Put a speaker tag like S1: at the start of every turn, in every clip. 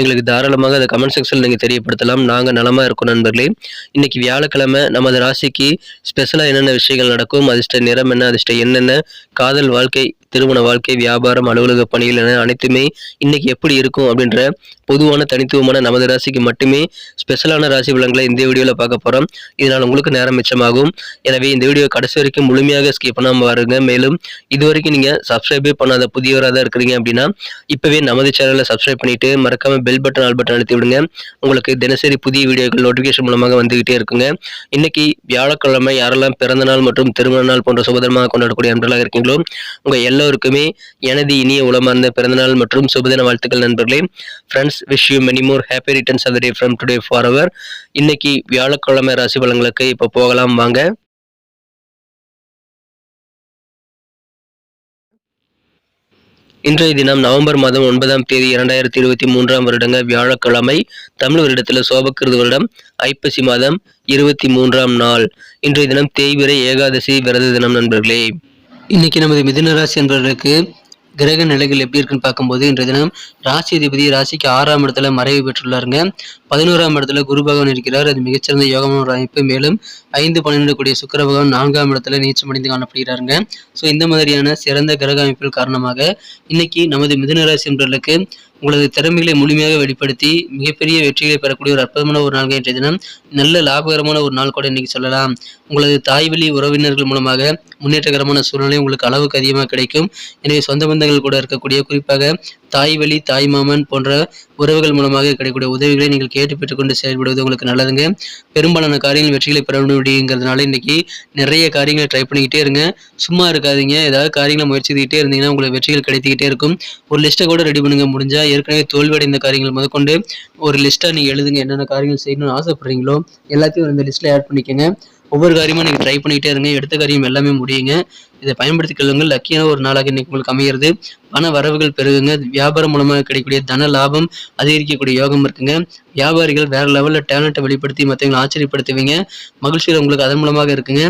S1: எங்களுக்கு தாராளமாக அதை கமெண்ட் செக்ஷனில் நீங்கள் தெரியப்படுத்தலாம். நாங்கள் நலமாக இருக்கோம் நண்பர்களே. இன்றைக்கி வியாழக்கிழமை நமது ராசிக்கு ஸ்பெஷலாக என்னென்ன விஷயங்கள் நடக்கும்? அதிர்ஷ்ட நிறம் என்ன? அதிர்ஷ்ட என்னென்ன காதல் வாழ்க்கை திருமண வாழ்க்கை வியாபாரம் அலுவலக பணிகள் என அனைத்துமே இன்னைக்கு எப்படி இருக்கும் அப்படின்ற பொதுவான தனித்துவமான நமது ராசிக்கு மட்டுமே ஸ்பெஷலான ராசி பலன்களை இந்த வீடியோவில் பார்க்க போகிறோம் இதனால் உங்களுக்கு நேரம் மிச்சமாகும். எனவே இந்த வீடியோ கடைசி வரைக்கும் முழுமையாக ஸ்கிப் பண்ணாமல் பாருங்க. மேலும் இது வரைக்கும் நீங்கள் சப்ஸ்கிரைபே பண்ணாத புதியவராக தான் இருக்கிறீங்க அப்படின்னா இப்போவே நமது சேனலை சப்ஸ்கிரைப் பண்ணிவிட்டு மறக்காமல் பெல் பட்டன் ஆல் பட்டன் அழுத்தி விடுங்க. உங்களுக்கு தினசரி புதிய வீடியோக்கள் நோட்டிஃபிகேஷன் மூலமாக வந்துகிட்டே இருக்குங்க. இன்னைக்கு வியாழக்கிழமை யாரெல்லாம் பிறந்த நாள் மற்றும் திருமண நாள் போன்ற சுபதனமாக கொண்டாடக்கூடிய அன்பர்களாக இருக்கீங்களோ உங்க எல்லோருக்குமே எனது இனிய உளமார்ந்த பிறந்தநாள் மற்றும் சுபதின வாழ்த்துக்கள் நண்பர்களே. Friends wish you many more happy returns of the day from today for our இன்னைக்கு வியாழக்கிழமை ராசி பலங்களுக்கு இப்போ போகலாம் வாங்க. இன்றைய தினம் நவம்பர் மாதம் ஒன்பதாம் தேதி இரண்டாயிரத்தி இருபத்தி மூன்றாம் வருடங்க வியாழக்கிழமை தமிழ் வருடத்தில் சோபக்கிருது வருடம் ஐப்பசி மாதம் இருபத்தி மூன்றாம் நாள். இன்றைய தினம் தேய்விரை ஏகாதசி விரத தினம் நண்பர்களே. இன்னைக்கு நமது மிதுனராசி என்பவர்களுக்கு கிரக நிலைகள் எப்படி இருக்குன்னு பார்க்கும்போது இன்றைய தினம் ராசி அதிபதி ராசிக்கு ஆறாம் இடத்துல மறைவு பெற்றுள்ளாருங்க. பதினோராம் இடத்துல குரு பகவான் இருக்கிறார். அது மிகச்சிறந்த யோகமான ஒரு அமைப்பு. மேலும் ஐந்து பன்னெண்டு கூடிய சுக்கர பகவான் நான்காம் இடத்துல நீச்சமடைந்து காணப்படுகிறாருங்க. ஸோ இந்த மாதிரியான சிறந்த கிரக அமைப்புகள் காரணமாக இன்னைக்கு நமது மிதுன ராசி என்பவர்களுக்கு உங்களது திறமைகளை முழுமையாக வெளிப்படுத்தி மிகப்பெரிய வெற்றிகளை பெறக்கூடிய ஒரு அற்புதமான ஒரு நாள் இன்றைய தினம் நல்ல லாபகரமான ஒரு நாள் கூட இன்னைக்கு சொல்லலாம். உங்களது தாய்வழி உறவினர்கள் மூலமாக முன்னேற்றகரமான சூழ்நிலை உங்களுக்கு அளவுக்கு அதிகமாக கிடைக்கும். எனவே சொந்த பந்தங்கள் கூட இருக்கக்கூடிய குறிப்பாக தாய் வழி தாய் மாமன் போன்ற உறவுகள் மூலமாக கிடைக்கக்கூடிய உதவிகளை நீங்கள் கேட்டு பெற்றுக்கொண்டு செயல்படுவது உங்களுக்கு நல்லதுங்க. பெரும்பாலான காரியங்கள் வெற்றிகளை பெற முடியுங்கிறதுனால இன்னைக்கு நிறைய காரியங்களை ட்ரை பண்ணிக்கிட்டே இருங்க. சும்மா இருக்காதீங்க. ஏதாவது காரியங்களை முயற்சிக்கிட்டே இருந்தீங்கன்னா உங்களுக்கு வெற்றிகள் கிடைத்துக்கிட்டே இருக்கும். ஒரு லிஸ்ட்டை கூட ரெடி பண்ணுங்க. முடிஞ்சால் ஏற்கனவே தோல்வியடைந்த காரியங்கள் முதற்கொண்டு ஒரு லிஸ்ட்டாக நீங்கள் எழுதுங்க. என்னென்ன காரியங்கள் செய்யணும்னு ஆசைப்படுறீங்களோ எல்லாத்தையும் இந்த லிஸ்ட்டில் ஆட் பண்ணிக்கோங்க. ஒவ்வொரு காரியமும் நீங்கள் ட்ரை பண்ணிக்கிட்டே இருங்க. எடுத்த காரியம் எல்லாமே முடியுங்க. இதை பயன்படுத்திக் கொள்ளுங்கள். லக்கியான ஒரு நாளாக இன்னைக்கு உங்களுக்கு அமைகிறது. பண வரவுகள் பெருகுங்க. வியாபாரம் மூலமாக கிடைக்கக்கூடிய தன லாபம் அதிகரிக்கக்கூடிய யோகம் இருக்குங்க. வியாபாரிகள் வேற லெவலில் டேலண்ட்டை வெளிப்படுத்தி மற்றவங்களை ஆச்சரியப்படுத்துவீங்க. மகிழ்ச்சியில் உங்களுக்கு அதன் மூலமாக இருக்குங்க.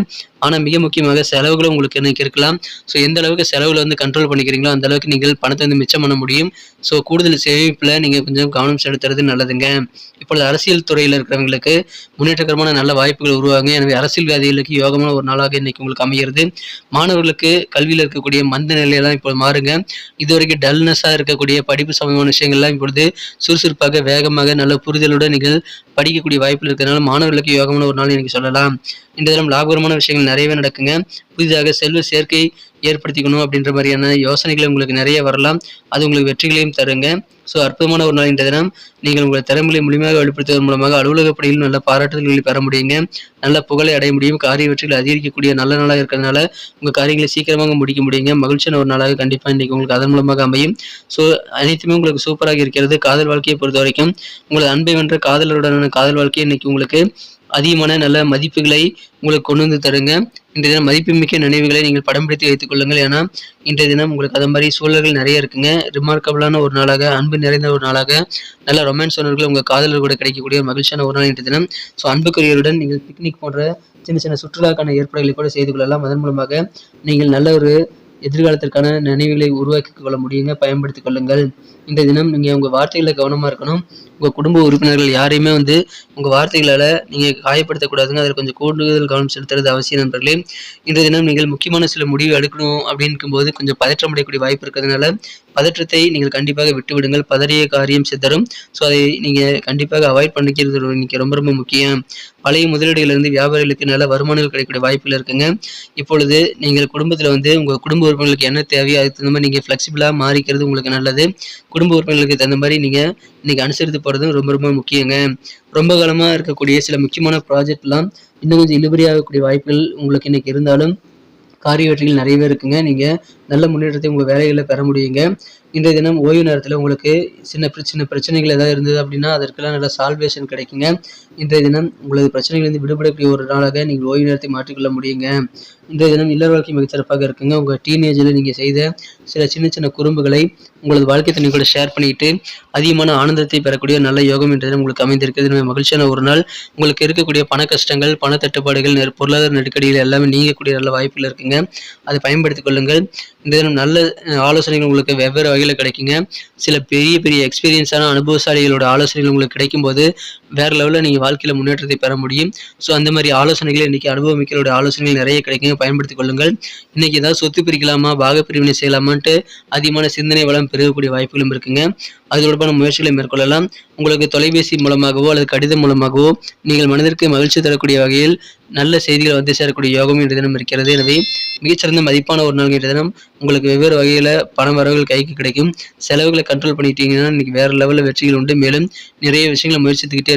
S1: ஆனால் மிக முக்கியமாக செலவுகளும் உங்களுக்கு இன்னைக்கு இருக்கலாம். ஸோ எந்த அளவுக்கு செலவில் வந்து கண்ட்ரோல் பண்ணிக்கிறீங்களோ அந்த அளவுக்கு நீங்கள் பணத்தை வந்து மிச்சம் பண்ண முடியும். ஸோ கூடுதல் சேமிப்பில் நீங்கள் கொஞ்சம் கவனம் செலுத்துறது நல்லதுங்க. இப்பொழுது அரசியல் துறையில் இருக்கிறவங்களுக்கு முன்னேற்றகரமான நல்ல வாய்ப்புகள் உருவாங்க எனவே அரசியல்வாதிகளுக்கு யோகமான ஒரு நாளாக இன்னைக்கு உங்களுக்கு அமைகிறது. மாணவர்களுக்கு கல்வியில் இருக்கக்கூடிய மந்த நிலையெல்லாம் இப்போ மாறுங்க. இதுவரைக்கும் டல்னஸாக இருக்கக்கூடிய படிப்பு சம்பந்தமான விஷயங்கள்லாம் இப்பொழுது சுறுசுறுப்பாக வேகமாக நல்ல புரிதலுடன் நீங்கள் படிக்கக்கூடிய வாய்ப்பில் இருக்கிறதுனால மாணவர்களுக்கு யோகமான ஒரு நாள் எனக்கு சொல்லலாம். இந்த தினம் லாபகரமான விஷயங்கள் நிறையவே நடக்குங்க. புதிதாக செல்வ சேர்க்கை ஏற்படுத்திக்கணும் அப்படின்ற மாதிரியான யோசனைகள் உங்களுக்கு நிறைய வரலாம். அது உங்களுக்கு வெற்றிகளையும் தருங்க. ஸோ அற்புதமான ஒரு நாள் இந்த தினம். நீங்கள் உங்கள் திறமைகளை முழுமையாக வெளிப்படுத்துவதன் மூலமாக அலுவலக பணியில் நல்ல பாராட்டுதல்களை பெற முடியுங்க. நல்ல புகழை அடைய முடியும். காரிய வெற்றிகள் அதிகரிக்கக்கூடிய நல்ல நாளாக இருக்கிறதுனால உங்கள் காரியங்களை சீக்கிரமாக முடிக்க முடியுங்க. மகிழ்ச்சியான ஒரு நாளாக கண்டிப்பாக இன்றைக்கி உங்களுக்கு அதன் மூலமாக அமையும். ஸோ அனைத்துமே உங்களுக்கு சூப்பராக இருக்கிறது. காதல் வாழ்க்கையை பொறுத்த வரைக்கும் உங்களது அன்பை வென்ற காதலருடனான காதல் வாழ்க்கை இன்னைக்கு உங்களுக்கு அதிகமான நல்ல மதிப்புகளை உங்களுக்கு கொண்டு வந்து தருங்க. இன்றைய தினம் மதிப்புமிக்க நினைவுகளை நீங்கள் படம் பிடித்து வைத்துக் கொள்ளுங்கள். ஏன்னா இன்றைய தினம் உங்களுக்கு அது மாதிரி சூழல்கள் நிறைய இருக்குங்க. ரிமார்க்கபிளான ஒரு நாளாக அன்பு நிறைந்த ஒரு நாளாக நல்ல ரொமான்ஸ் உணர்வுகள் உங்கள் காதலர் கூட கிடைக்கக்கூடிய மகிழ்ச்சியான ஒரு நாள் இன்றைய தினம். ஸோ அன்புக்குரியருடன் நீங்கள் பிக்னிக் போன்ற சின்ன சின்ன சுற்றுலாக்கான ஏற்பாடுகளை கூட செய்து கொள்ளலாம். அதன் மூலமாக நீங்கள் நல்ல ஒரு எதிர்காலத்திற்கான நினைவுகளை உருவாக்கி கொள்ள முடியுங்க. பயன்படுத்திக் கொள்ளுங்கள். இந்த தினம் நீங்கள் உங்கள் வார்த்தைகளை கவனமாக இருக்கணும். உங்கள் குடும்ப உறுப்பினர்கள் யாரையுமே வந்து உங்கள் வார்த்தைகளால் நீங்கள் காயப்படுத்தக்கூடாதுங்க. அதில் கொஞ்சம் கூடுதல் கவனம் செலுத்துறது அவசியம் நண்பர்களே. இன்றைய தினம் நீங்கள் முக்கியமான சில முடிவு எடுக்கணும் அப்படின்னும் போது கொஞ்சம் பதற்றம் அடையக்கூடிய வாய்ப்பு இருக்கிறதுனால பதற்றத்தை நீங்கள் கண்டிப்பாக விட்டுவிடுங்கள். பதறிய காரியம் சித்தரும் ஸோ அதை நீங்கள் கண்டிப்பாக அவாய்ட் பண்ணிக்கிறது இன்னைக்கு ரொம்ப ரொம்ப முக்கியம். பழைய முதலீடுகளிலிருந்து வியாபாரிகளுக்கு நல்ல வருமானங்கள் கிடைக்கக்கூடிய வாய்ப்புகள் இருக்குங்க. இப்பொழுது நீங்கள் குடும்பத்தில் வந்து உங்கள் குடும்ப உறுப்பினர்களுக்கு என்ன தேவையோ அதுக்கு தகுந்த மாதிரி நீங்கள் ஃப்ளெக்சிபிளாக மாறிக்கிறது உங்களுக்கு நல்லது. குடும்ப உறுப்பினர்களுக்கு தகுந்த மாதிரி நீங்கள் இன்னைக்கு அனுசரித்து போகிறதும் ரொம்ப ரொம்ப முக்கியங்க. ரொம்ப காலமாக இருக்கக்கூடிய சில முக்கியமான ப்ராஜெக்ட்லாம் இன்னும் கொஞ்சம் இழுபறியாகக்கூடிய வாய்ப்புகள் உங்களுக்கு இன்னைக்கு இருந்தாலும் காரிய வெற்றிகள் நிறையவே இருக்குங்க. நீங்கள் நல்ல முன்னேற்றத்தை உங்கள் வேலைகளில் பெற முடியுங்க. இன்றைய தினம் ஓய்வு நேரத்தில் உங்களுக்கு சின்ன சின்ன பிரச்சனைகள் ஏதாவது இருந்தது அப்படின்னா அதற்கெல்லாம் நல்ல சால்வேஷன் கிடைக்குங்க. இன்றைய தினம் உங்களது பிரச்சனைகளிலிருந்து விடுபடக்கூடிய ஒரு நாளாக நீங்கள் ஓய்வு நேரத்தை மாற்றிக்கொள்ள முடியுங்க. இன்றைய தினம் இல்லற வாழ்க்கை மிகச்சிறப்பாக இருக்குங்க. உங்கள் டீனேஜில் நீங்கள் செய்த சில சின்ன சின்ன குறும்புகளை உங்களது வாழ்க்கை தண்ணி கூட ஷேர் பண்ணிட்டு அதிகமான ஆனந்தத்தை பெறக்கூடிய நல்ல யோகம் என்ற தினம் உங்களுக்கு அமைந்திருக்கிறது. மகிழ்ச்சியான ஒரு நாள். உங்களுக்கு இருக்கக்கூடிய பண கஷ்டங்கள் பண தட்டுப்பாடுகள் பொருளாதார நெருக்கடிகள் எல்லாமே நீங்கக்கூடிய நல்ல வாய்ப்பில் இருக்குங்க. அதை பயன்படுத்திக் கொள்ளுங்கள். இந்த தினம் நல்ல ஆலோசனைகள் உங்களுக்கு வெவ்வேறு வகையில் கிடைக்குங்க. சில பெரிய பெரிய எக்ஸ்பீரியன்ஸான அனுபவசாலிகளோட ஆலோசனைகள் உங்களுக்கு கிடைக்கும்போது வேற லெவலில் நீங்கள் வாழ்க்கையில் முன்னேற்றத்தை பெற முடியும். ஸோ அந்த மாதிரி ஆலோசனைகளை இன்னைக்கு அனுபவமிக்கலோட ஆலோசனைகள் நிறைய கிடைக்குங்க. பயன்படுத்திக் கொள்ளுங்கள். இன்னைக்கு ஏதாவது சொத்து பிரிக்கலாமா பாக பிரிவினை செய்யலாமான்ட்டு அதிகமான சிந்தனை வளம் பெருகக்கூடிய வாய்ப்புகளும் இருக்குங்க. அது தொடர்பான முயற்சிகளை மேற்கொள்ளலாம். உங்களுக்கு தொலைபேசி மூலமாகவோ அல்லது கடிதம் மூலமாகவோ நீங்கள் மனதிற்கு மகிழ்ச்சி தரக்கூடிய வகையில் நல்ல செய்திகள் வந்து சேரக்கூடிய யோகம் என்ற தினம் இருக்கிறது. எனவே மிகச்சிறந்த மதிப்பான ஒரு நாள் என்ற தினம் உங்களுக்கு வெவ்வேறு வகையில் பண வரவுகள் கைக்கு கிடைக்கும். செலவுகளை கண்ட்ரோல் பண்ணிட்டீங்கன்னா இன்னைக்கு வேற லெவலில் வெற்றிகள் உண்டு. மேலும் நிறைய விஷயங்களை முயற்சித்துக்கிட்டே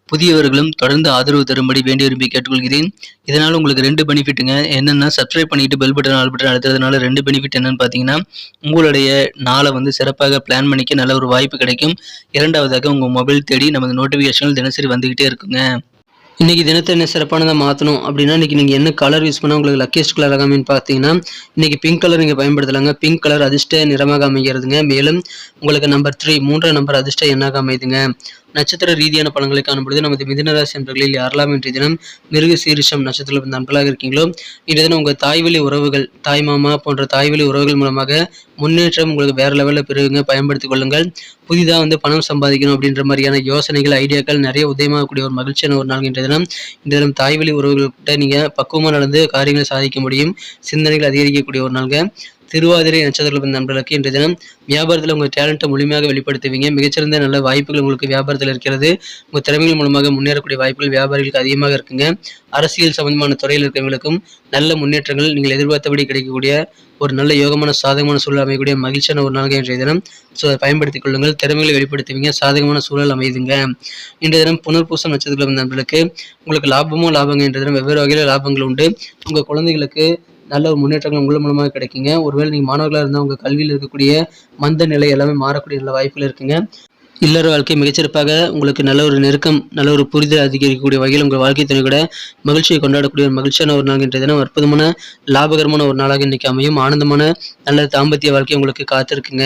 S1: புதியவர்களும் தொடர்ந்து ஆதரவு தரும்படி வேண்டி விரும்பி கேட்டுக்கொள்கிறேன். இதனால் உங்களுக்கு ரெண்டு பெனிஃபிட்டுங்க. என்னென்னா சப்ஸ்கிரைப் பண்ணிட்டு பெல் பட்டன் ஆல் பட்டன் அழுத்துறதுனால ரெண்டு பெனிஃபிட் என்னன்னு பார்த்தீங்கன்னா உங்களுடைய நாளை வந்து சிறப்பாக பிளான் பண்ணிக்க நல்ல ஒரு வாய்ப்பு கிடைக்கும். இரண்டாவதாக உங்கள் மொபைல் தேடி நமது நோட்டிஃபிகேஷன்கள் தினசரி வந்துக்கிட்டே இருக்குங்க. இன்றைக்கி தினத்தை என்ன சிறப்பானதாக மாற்றணும் அப்படின்னா இன்னைக்கு நீங்கள் என்ன கலர் யூஸ் பண்ணால் உங்களுக்கு லக்கியஸ்ட் கலர் ஆகாமின்னு பார்த்தீங்கன்னா இன்றைக்கி பிங்க் கலர் நீங்கள் பயன்படுத்தலாங்க. பிங்க் கலர் அதிர்ஷ்ட நிறமாக அமைகிறதுங்க. மேலும் உங்களுக்கு நம்பர் த்ரீ மூன்றாம் நம்பர் அதிர்ஷ்ட எண்ணாக அமைதுங்க. நட்சத்திர ரீதியான பலன்களை காணும்பொழுது நமது மிதனராசி நண்பர்களில் யாரெல்லாம் இன்றைய தினம் மிருக சீரிஷம் நட்சத்திர நண்பர்களாக இருக்கீங்களோ இன்றைய தினம் உங்கள் தாய்வழி உறவுகள் தாய் மாமா போன்ற தாய்வழி உறவுகள் மூலமாக முன்னேற்றம் உங்களுக்கு வேற லெவலில் பெருகுங்க பயன்படுத்திக் கொள்ளுங்கள். புதிதாக வந்து பணம் சம்பாதிக்கணும் அப்படின்ற மாதிரியான யோசனைகள் ஐடியாக்கள் நிறைய உதயமாகக்கூடிய ஒரு மகிழ்ச்சியான ஒரு நாள் இன்றைய தினம். இந்த தினம் தாய்வழி உறவுகள்கிட்ட நீங்கள் பக்குவமாக நடந்து காரியங்களை சாதிக்க முடியும். சிந்தனைகள் அதிகரிக்கக்கூடிய ஒரு நாள்கள் திருவாதிரை நட்சத்திரத்தில் நண்பர்களுக்கு இன்றைய தினம் வியாபாரத்தில் உங்கள் டேலண்ட்டை முழுமையாக வெளிப்படுத்துவீங்க. மிகச்சிறந்த நல்ல வாய்ப்புகள் உங்களுக்கு வியாபாரத்தில் இருக்கிறது. உங்கள் திறமைகள் மூலமாக முன்னேறக்கூடிய வாய்ப்புகள் வியாபாரிகளுக்கு அதிகமாக இருக்குங்க. அரசியல் சம்பந்தமான துறையில் இருக்கிறவங்களுக்கும் நல்ல முன்னேற்றங்கள் நீங்கள் எதிர்பார்த்தபடி கிடைக்கக்கூடிய ஒரு நல்ல யோகமான சாதகமான சூழல் அமையக்கூடிய மகிழ்ச்சியான ஒரு நாள் இன்றைய தினம். ஸோ அதை பயன்படுத்திக் கொள்ளுங்கள். திறமைகளை வெளிப்படுத்துவீங்க. சாதகமான சூழல் அமையுதுங்க இன்றைய தினம் புனர்பூசம் நட்சத்திரத்தில் நண்பர்களுக்கு உங்களுக்கு லாபமோ லாபங்க? இன்றைய தினம் வெவ்வேறு வகையில் லாபங்கள் உண்டு. உங்கள் குழந்தைகளுக்கு நல்ல ஒரு முன்னேற்றங்கள் உங்கள் மூலமாக கிடைக்குங்க. ஒருவேளை நீங்கள் மாணவர்களாக இருந்தால் உங்கள் கல்வியில் இருக்கக்கூடிய மந்த நிலை எல்லாமே மாறக்கூடிய நல்ல வாய்ப்புகள் இருக்குங்க. இல்லற வாழ்க்கை மிகச்சிறப்பாக உங்களுக்கு நல்ல ஒரு நெருக்கம் நல்ல ஒரு புரிதல் அதிகரிக்கக்கூடிய வகையில் உங்கள் வாழ்க்கை துணை கூட மகிழ்ச்சியை கொண்டாடக்கூடிய ஒரு மகிழ்ச்சியான ஒரு நாள் இன்றைய தினம் அற்புதமான லாபகரமான ஒரு நாளாக இன்றைக்கி அமையும். ஆனந்தமான நல்ல தாம்பத்திய வாழ்க்கை உங்களுக்கு காத்திருக்குங்க.